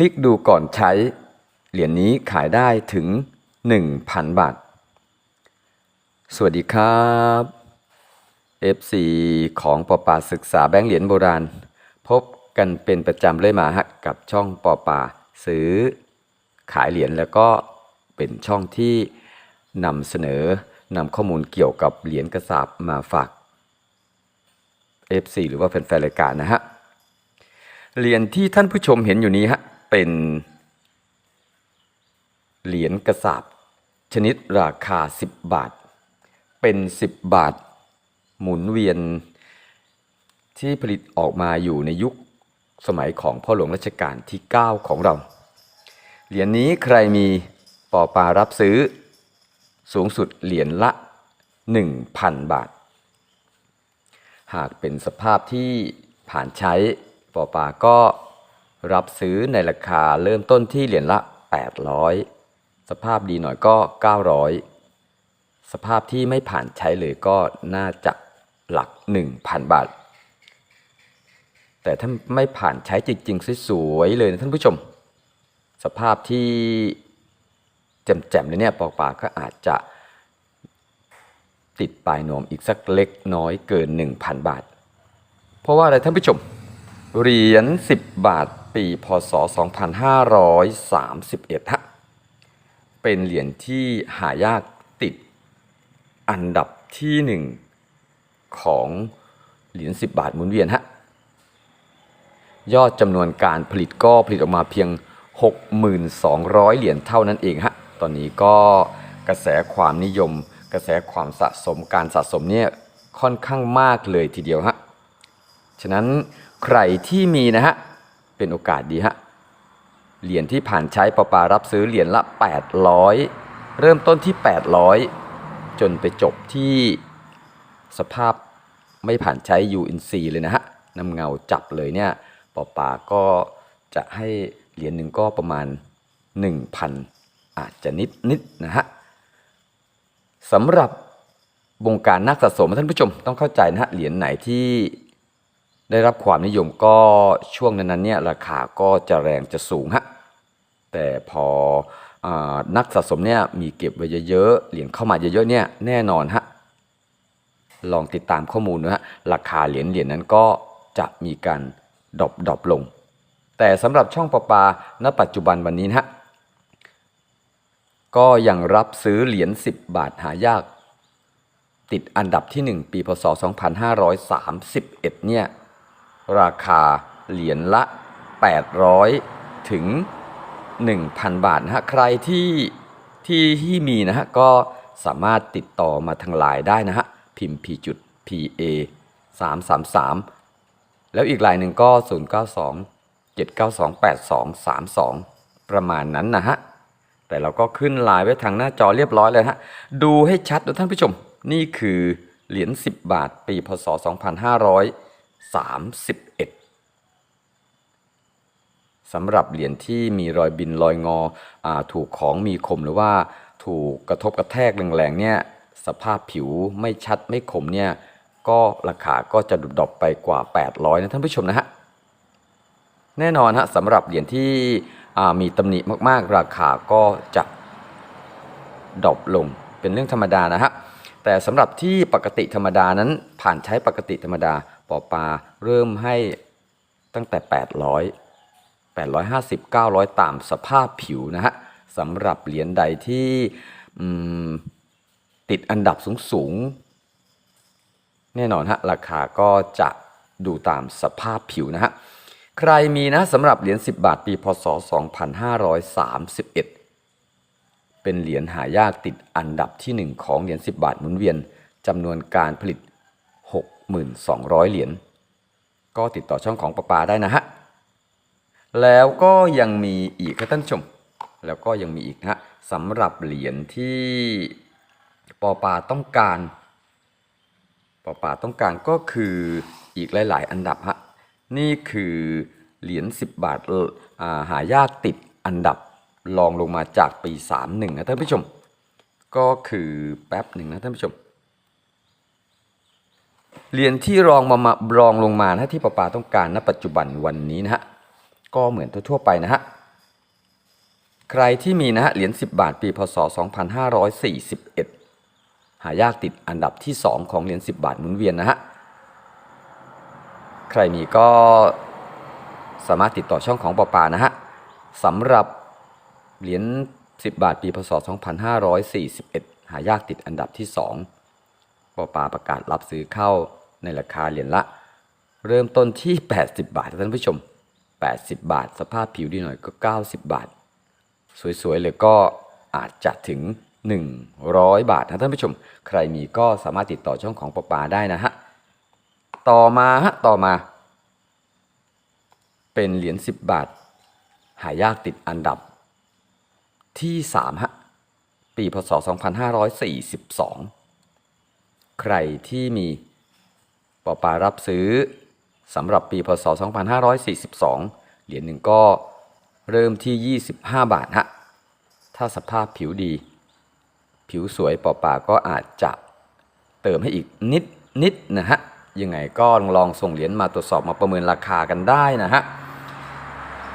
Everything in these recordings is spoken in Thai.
ลิกดูก่อนใช้ เหรียญนี้ขายได้ถึง 1,000 บาท สวัสดีครับ FC ของปอปาศึกษาแบงค์เหรียญโบราณ พบกันเป็นประจำเลยมาฮะกับช่องปอปาซื้อขายเหรียญแล้วก็เป็นช่องที่นำเสนอนำข้อมูลเกี่ยวกับเหรียญกระสาบมาฝาก FC หรือว่าแฟนๆรายการนะฮะเหรียญที่ท่านผู้ชมเห็นอยู่นี้ฮะ เป็นเหรียญกระสาบชนิดราคา 10 บาท เป็น 10 บาท หมุนเวียน ที่ผลิตออกมาอยู่ในยุคสมัยของพ่อหลวงรัชกาลที่ 9 ของเรา เหรียญนี้ใครมีปอปารับซื้อ สูงสุดเหรียญละ 1,000 บาท หากเป็นสภาพที่ผ่านใช้ปอปาก็ รับซื้อในราคาเริ่มต้นที่เหรียญละ 800 สภาพดีหน่อยก็ 900 สภาพที่ไม่ผ่านใช้เลยก็น่าจะหลัก 1,000 บาท แต่ถ้าไม่ผ่านใช้จริงๆสวยๆเลยนะท่านผู้ชม สภาพที่แจ่มๆเลยเนี่ยปอปาก็อาจจะติดปลายนวมอีกสักเล็กน้อยเกิน 1,000 บาท เพราะว่าอะไรท่านผู้ชม เหรียญ10 บาท ปีพศ 2531ฮะเป็นเหรียญที่หายากติดอันดับที่หนึ่งของเหรียญ10 บาทหมุนเวียนฮะยอดจำนวนการผลิตก็ผลิตออกมาเพียง 6,200 เหรียญเท่านั้นเองฮะตอนนี้ก็กระแสความนิยม กระแสความสะสมการสะสมเนี่ยค่อนข้างมากเลยทีเดียวฮะฉะนั้นใครที่มีนะฮะ เป็นโอกาสดีฮะ เหรียญที่ผ่านใช้ปอปารับซื้อเหรียญละ 800 เริ่มต้นที่ 800 จนไปจบที่สภาพไม่ผ่านใช้ UNC เลยนะฮะนำเงาจับเลยเนี่ยปอปาก็จะให้เหรียญหนึ่งก็ประมาณ 1,000 อาจจะนิดนิดนะฮะสำหรับวงการนักสะสมท่านผู้ชมต้องเข้าใจนะฮะเหรียญไหนที่ ได้รับความนิยมก็ช่วงนั้นเนี่ยราคาก็จะแรงจะสูงฮะแต่พออนักสะสมเนี่ยมีเก็บไว้เยอะๆเหรียญเข้ามาเยอะๆเนี่ยแน่นอนฮะลองติดตามข้อมูลนะฮะราคาเหรียญเหรียญนั้นก็จะมีการดรอปดรอปลง แต่สำหรับช่องประปาณปัจจุบันวันนี้นะฮะก็ยังรับซื้อเหรียญ10 บาทหายาก ติดอันดับที่ 1 ปีพศ 2531 เนี่ย ราคาเหรียญละ 800 ถึง 1,000 บาทนะฮะใครที่ที่ที่มีนะฮะก็สามารถติดต่อมาทางไลน์ได้นะฮะพิมพ์ p จุด pa 333 แล้วอีกไลน์หนึ่งก็ 092 792 8232 ประมาณนั้นนะฮะ แต่เราก็ขึ้นไลน์ไว้ทางหน้าจอเรียบร้อยเลยฮะ ดูให้ชัดนะท่านผู้ชม นี่คือเหรียญ 10 บาท ปีพศ 2,500 31สำหรับเหรียญที่มีรอยบินรอยงออถูกของมีคมหรือว่าถูกกระทบกระแทกแรงๆเนี่ยสภาพผิวไม่ชัดไม่คมเนี่ยก็ราคาก็จะดรอปไปกว่า 800นะท่านผู้ชมนะฮะแน่นอนฮะสำหรับเหรียญที่มีตำหนิมากๆ ราคาก็จะดรอปลงเป็นเรื่องธรรมดานะฮะแต่สำหรับที่ปกติธรรมดานั้นผ่านใช้ปกติธรรมดา ปอปาเริ่มให้ตั้งแต่ 800 850 900 ตามสภาพผิวนะฮะสำหรับเหรียญใดที่ติดอันดับสูงๆแน่นอนฮะราคาก็จะดูตามสภาพผิวนะฮะใครมีนะสำหรับเหรียญ10 บาทปีพศ 2531 เป็นเหรียญหายากติดอันดับที่ 1 ของเหรียญ10 บาทหมุนเวียนจำนวนการผลิต 6,200 เหรียญ ก็ติดต่อช่องของปปาได้นะฮะ แล้วก็ยังมีอีกครับท่านผู้ชม แล้วก็ยังมีอีกนะฮะสำหรับเหรียญที่ปอปาต้องการปอปาต้องการก็คืออีกหลาย ๆ อันดับฮะ นี่คือเหรียญ10 บาทเออาหายากติดอันดับรองลงมาจากปี 31นะท่านผู้ชม ก็คือแป๊บหนึ่งนะท่านผู้ชม เหรียญที่รองมามารองลงมานะที่ปอปาต้องการณปัจจุบันวันนี้นะฮะก็เหมือนทั่วๆไปนะฮะใครที่มีนะฮะเหรียญ10 บาทปีพศ 2541 หายากติดอันดับที่ 2 ของเหรียญ10 บาทหมุนเวียนนะฮะใครมีก็สามารถติดต่อช่องของปอปานะฮะสำหรับเหรียญ10 บาทปีพศ 2541 หายากติดอันดับที่ 2 ปอปาประกาศรับซื้อเข้าในราคาเหรียญละ เริ่มต้นที่ 80 บาทท่านผู้ชม 80 บาท สภาพผิวดีหน่อยก็ 90 บาท สวยๆเลยก็อาจจะถึง 100 บาทนะท่านผู้ชม ใครมีก็สามารถติดต่อช่องของปอปาได้นะฮะ ต่อมาฮะต่อมา เป็นเหรียญ 10 บาท หายากติดอันดับที่ 3 ฮะ ปีพศ 2542 ใครที่มีปอปารับซื้อสำหรับปีพศ 2542 เหรียญหนึ่งก็เริ่มที่ 25 บาทฮะ ถ้าสภาพผิวดี ผิวสวยปอปาก็อาจจะเติมให้อีกนิดนิดนะฮะ ยังไงก็ลองส่งเหรียญมาตรวจสอบมาประเมินราคากันได้นะฮะ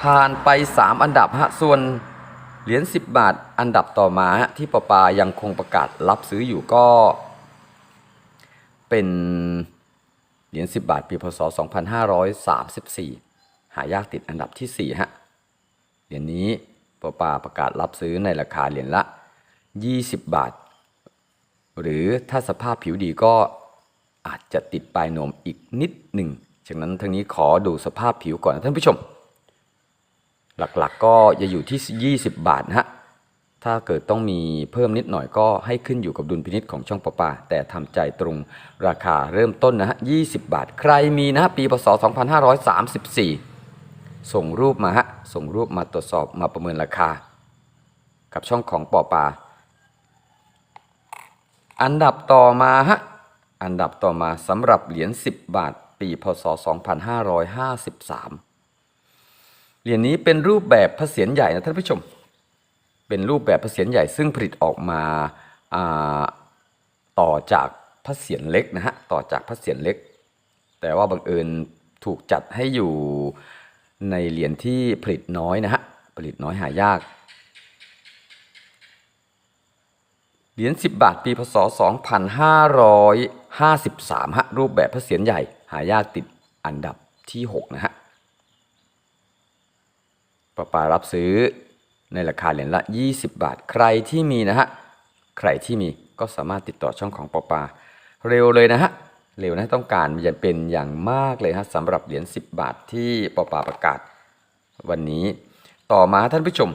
ผ่านไป 3 อันดับฮะ ส่วนเหรียญ 10 บาท อันดับต่อมาที่ปอปายังคงประกาศรับซื้ออยู่ก็ เป็นเหรียญ10 บาทปีพศ 2534 หายากติดอันดับที่ 4 ฮะ เหรียญนี้ปปาประกาศรับซื้อในราคาเหรียญละ 20 บาท หรือถ้าสภาพผิวดีก็อาจจะติดปลายนมอีกนิดหนึ่งฉะนั้นทางนี้ขอดูสภาพผิวก่อนนะท่านผู้ชม หลักๆก็จะอยู่ที่ 20 บาทนะฮะ ถ้าเกิดต้องมีเพิ่มนิดหน่อยก็ให้ขึ้นอยู่กับดุลพินิษของช่องประปา แต่ทำใจตรงราคาเริ่มต้นนะฮะ20 บาท ใครมีนะฮะปีพศ 2534 ส่งรูปมาฮะส่งรูปมาตรวจสอบมาประเมินราคา กับช่องของปอปา อันดับต่อมาฮะอันดับต่อมาสำหรับเหรียญ10 บาท ปีพศ 2553 เหรียญนี้เป็นรูปแบบพระเศียรใหญ่นะท่านผู้ชม เป็นรูปแบบพระเศียรใหญ่ซึ่งผลิตออกมาาต่อจากพระเศียรเล็กนะฮะต่อจากพระเศียรเล็ก แต่ว่าบังเอิญถูกจัดให้อยู่ในเหรียญที่ผลิตน้อยนะฮะผลิตน้อยหายาก เหรียญ10 บาทปีพศ 2553ฮะรูปแบบพระเศียรใหญ่หายากติดอันดับที่ 6 นะฮะปะปารับซื้อ ในราคาเหรียญละ 20 บาท ใครที่มีนะฮะ ใครที่มีก็สามารถติดต่อช่องของปอปา เร็วเลยนะฮะ เร็วนะต้องการจะเป็นอย่างมากเลยฮะสำหรับเหรียญ10 บาทที่ปอปาประกาศ วันนี้ ต่อมาท่านผู้ชม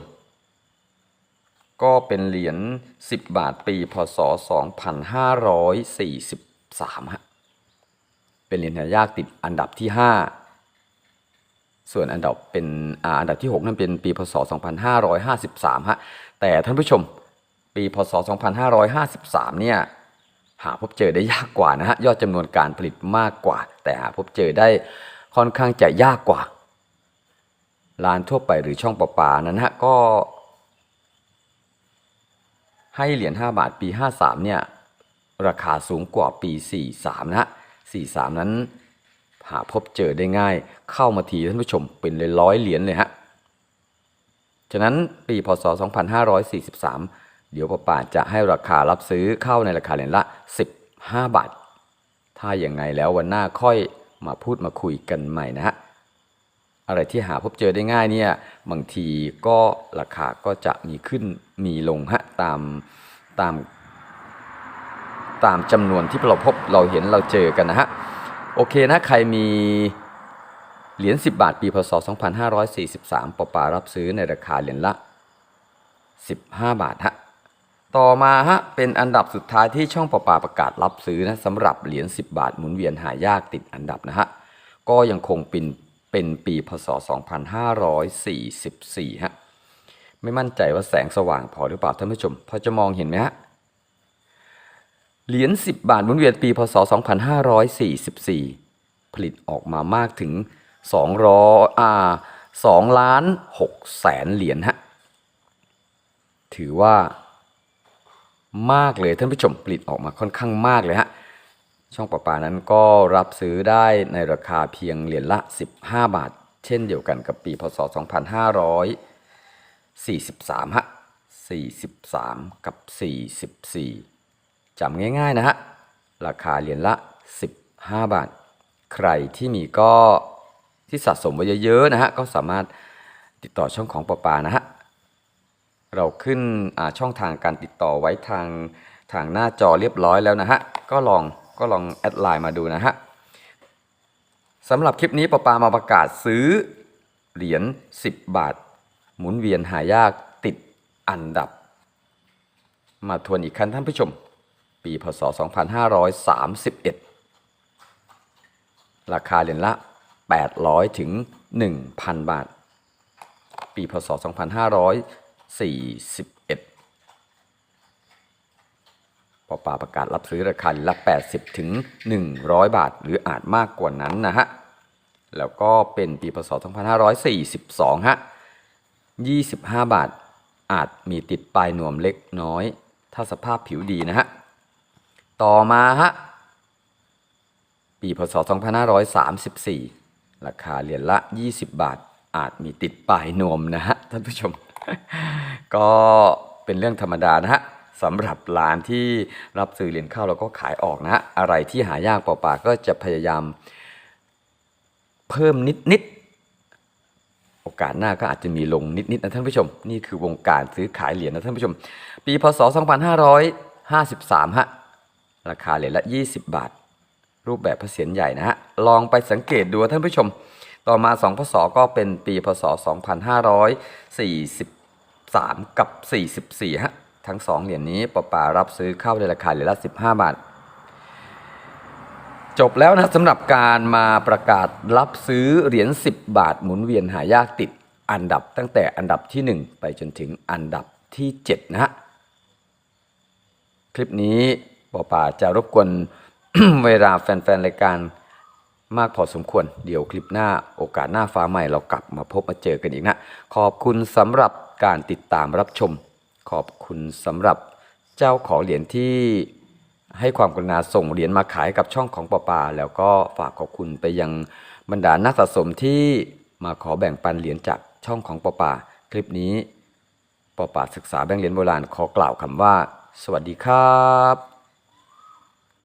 ก็เป็นเหรียญ10 บาทปี พศ 2543ฮะ เป็นเหรียญหายากติดอันดับที่ 5 ส่วนอันดับเป็นอันดับที่ 6 นั่นเป็นปีพศ 2553 ฮะ แต่ท่านผู้ชมปีพศ 2553 เนี่ยหาพบเจอได้ยากกว่านะฮะยอดจำนวนการผลิตมากกว่า แต่หาพบเจอได้ค่อนข้างจะยากกว่าร้านทั่วไปหรือช่องประปานั้นฮะก็ ให้เหรียญ5บาทปี 53 เนี่ยราคาสูงกว่าปี 43 นะฮะ 43 นั้น หาพบเจอได้ง่าย เข้ามาทีท่านผู้ชมเป็นเลยร้อยเหรียญเลยฮะ ฉะนั้นปีพศ 2543 เดี๋ยวป้าป่าจะให้ราคารับซื้อเข้าในราคาเหรียญละ 15 บาท ถ้าอย่างไงแล้ววันหน้าค่อยมาพูดมาคุยกันใหม่นะฮะ อะไรที่หาพบเจอได้ง่ายเนี่ยบางทีก็ราคาก็จะมีขึ้นมีลงฮะตามตามตามจำนวนที่เราพบเราเห็นเราเจอกันนะฮะ โอเคนะใครมีเหรียญ 10 บาท ปีพศ 2543ปปารับซื้อในราคาเหรียญละ 15 บาทฮะต่อมาฮะเป็นอันดับสุดท้ายที่ช่องปปาประกาศรับซื้อนะสำหรับเหรียญ 10 บาทหมุนเวียนหายากติดอันดับนะฮะก็ยังคงเป็นเป็นปีพศ 2544ฮะไม่มั่นใจว่าแสงสว่างพอหรือเปล่าท่านผู้ชม พอจะมองเห็นไหมฮะ เหรียญ10 บาทหมุนเวียนปีพศ 2544 ผลิตออกมามากถึง200อ่า2ล้าน6แสนเหรียญฮะ ถือว่ามากเลยท่านผู้ชมผลิตออกมาค่อนข้างมากเลยฮะ ช่องประปานั้นก็รับซื้อได้ในราคาเพียงเหรียญละ 15 บาท เช่นเดียวกันกับปีพศ43 ฮะ 43 กับ 44 จำง่ายๆนะฮะ ราคาเหรียญละ 15 บาท ใครที่มีก็ที่สะสมไว้เยอะๆนะฮะ ก็สามารถติดต่อช่องของปอปานะฮะ เราขึ้นช่องทางการติดต่อไว้ทางทางหน้าจอเรียบร้อยแล้วนะฮะ ก็ลองก็ลองแอดไลน์มาดูนะฮะสำหรับคลิปนี้ปอปามาประกาศซื้อเหรียญ10 บาท หมุนเวียนหายากติดอันดับ มาทวนอีกครั้งท่านผู้ชม ปีพศ 2531 ราคาเหรียญละ 800 ถึง 1,000 บาท ปีพศ 2541ปอปาประกาศรับซื้อราคาละ 80 ถึง 100 บาท หรืออาจมากกว่านั้นนะฮะ แล้วก็เป็นปีพศ 2542 ฮะ 25 บาทอาจมีติดปลายหนวมเล็กน้อย ถ้าสภาพผิวดีนะฮะ ต่อมาฮะ ปีพศ 2534 ราคาเหรียญละ 20 บาท อาจมีติดปลายนวมนะฮะ ท่านผู้ชม ก็เป็นเรื่องธรรมดานะฮะสำหรับร้านที่รับซื้อเหรียญเข้าแล้วก็ขายออกนะฮะอะไรที่หายากเปล่าๆก็จะพยายามเพิ่มนิดๆ โอกาสหน้าก็อาจจะมีลงนิดๆนะท่านผู้ชม นี่คือวงการซื้อขายเหรียญนะท่านผู้ชม ปีพศ 2553 ฮะ ราคาเหรียญละ 20 บาท รูปแบบพระเศียรใหญ่นะฮะ ลองไปสังเกตดูท่านผู้ชม ต่อมา 2 พศก็เป็นปีพศ 2543 กับ 44 ฮะ ทั้ง 2 เหรียญนี้ปปารับซื้อเข้าในราคาเหรียญละ 15 บาท จบแล้วนะสำหรับการมาประกาศรับซื้อเหรียญ 10 บาทหมุนเวียนหายากติดอันดับตั้งแต่อันดับที่ 1 ไปจนถึงอันดับที่ 7 นะฮะ คลิปนี้ ปอป่าจะรบกวนเวลาแฟนๆรายการมากพอสมควร เดี๋ยวคลิปหน้าโอกาสหน้าฟ้าใหม่เรากลับมาพบมาเจอกันอีกนะ ขอบคุณสำหรับการติดตามรับชม ขอบคุณสำหรับเจ้าของเหรียญที่ให้ความกรุณาส่งเหรียญมาขายกับช่องของปอปาแล้วก็ฝากขอบคุณไปยังบรรดานักสะสมที่มาขอแบ่งปันเหรียญจากช่องของปอปาคลิปนี้ปอป่าศึกษาแบ่งเหรียญโบราณขอกล่าวคำว่า สวัสดีครับ